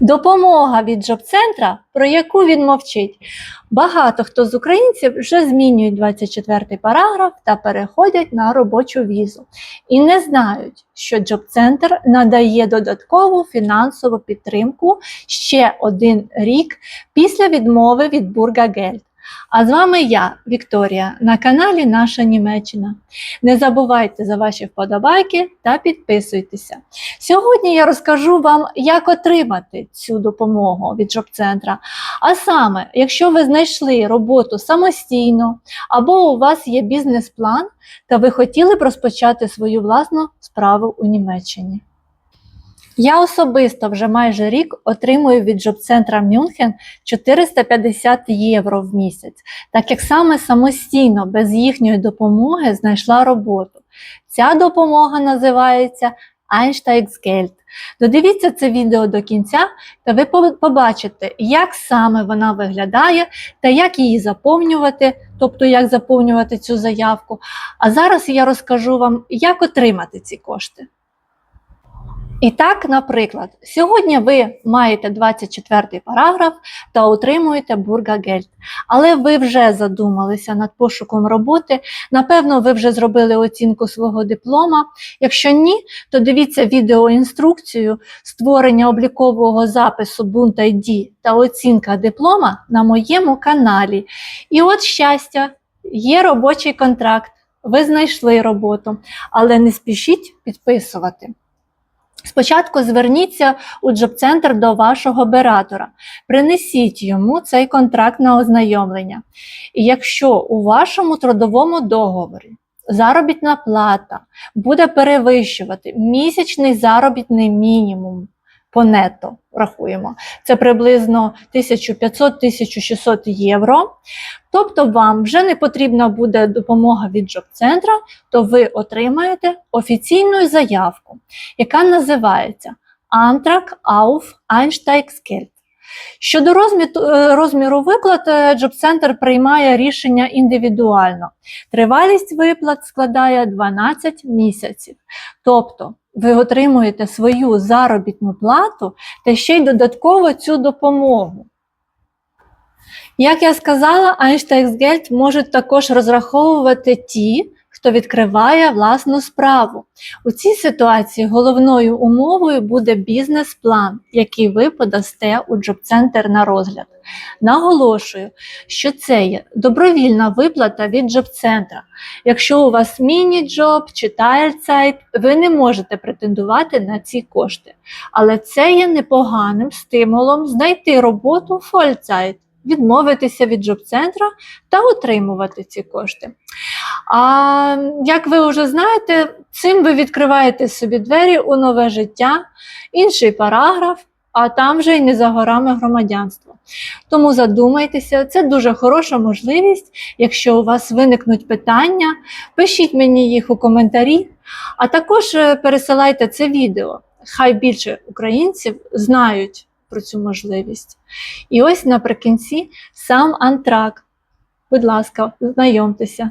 Допомога від джоб-центра, про яку він мовчить. Багато хто з українців вже змінюють 24 параграф та переходять на робочу візу і не знають, що джоб-центр надає додаткову фінансову підтримку ще один рік після відмови від Бургагельд. А з вами я, Вікторія, на каналі Наша Німеччина. Не забувайте за ваші вподобайки та підписуйтеся. Сьогодні я розкажу вам, як отримати цю допомогу від Джоб-центра. А саме, якщо ви знайшли роботу самостійно, або у вас є бізнес-план, та ви хотіли б розпочати свою власну справу у Німеччині. Я особисто вже майже рік отримую від Джоб-центра Мюнхен 450 євро в місяць, так як саме самостійно без їхньої допомоги знайшла роботу. Ця допомога називається Einsteigsgeld. Додивіться це відео до кінця, та ви побачите, як саме вона виглядає та як її заповнювати, тобто як заповнювати цю заявку. А зараз я розкажу вам, як отримати ці кошти. І так, наприклад, сьогодні ви маєте 24 параграф та отримуєте Бургагельд, але ви вже задумалися над пошуком роботи. Напевно, ви вже зробили оцінку свого диплома. Якщо ні, то дивіться відеоінструкцію створення облікового запису Буnt ID та оцінка диплома на моєму каналі. І от щастя, є робочий контракт. Ви знайшли роботу, але не спішіть підписувати. Спочатку зверніться у джоб-центр до вашого оператора, принесіть йому цей контракт на ознайомлення. І якщо у вашому трудовому договорі заробітна плата буде перевищувати місячний заробітний мінімум по нето, рахуємо, це приблизно 1500-1600 євро, тобто вам вже не потрібна буде допомога від джоб-центра, то ви отримаєте офіційну заявку, яка називається Antrag auf Einsteigsgeld. Щодо розміту- е, розміру виплат, е, Джоб-центр приймає рішення індивідуально. Тривалість виплат складає 12 місяців. Тобто ви отримуєте свою заробітну плату та ще й додатково цю допомогу. Як я сказала, Einsteigsgeld можуть також розраховувати ті, хто відкриває власну справу. У цій ситуації головною умовою буде бізнес-план, який ви подасте у джоб-центр на розгляд. Наголошую, що це є добровільна виплата від джоб-центра. Якщо у вас міні-джоб чи тайльцайт, ви не можете претендувати на ці кошти. Але це є непоганим стимулом знайти роботу фольцайт, відмовитися від джоб-центра та отримувати ці кошти. А як ви вже знаєте, цим ви відкриваєте собі двері у нове життя, інший параграф, а там вже й не за горами громадянство. Тому задумайтеся, це дуже хороша можливість. Якщо у вас виникнуть питання, пишіть мені їх у коментарі, а також е, пересилайте це відео. Хай більше українців знають про цю можливість. І ось наприкінці сам антрак. Будь ласка, знайомтеся.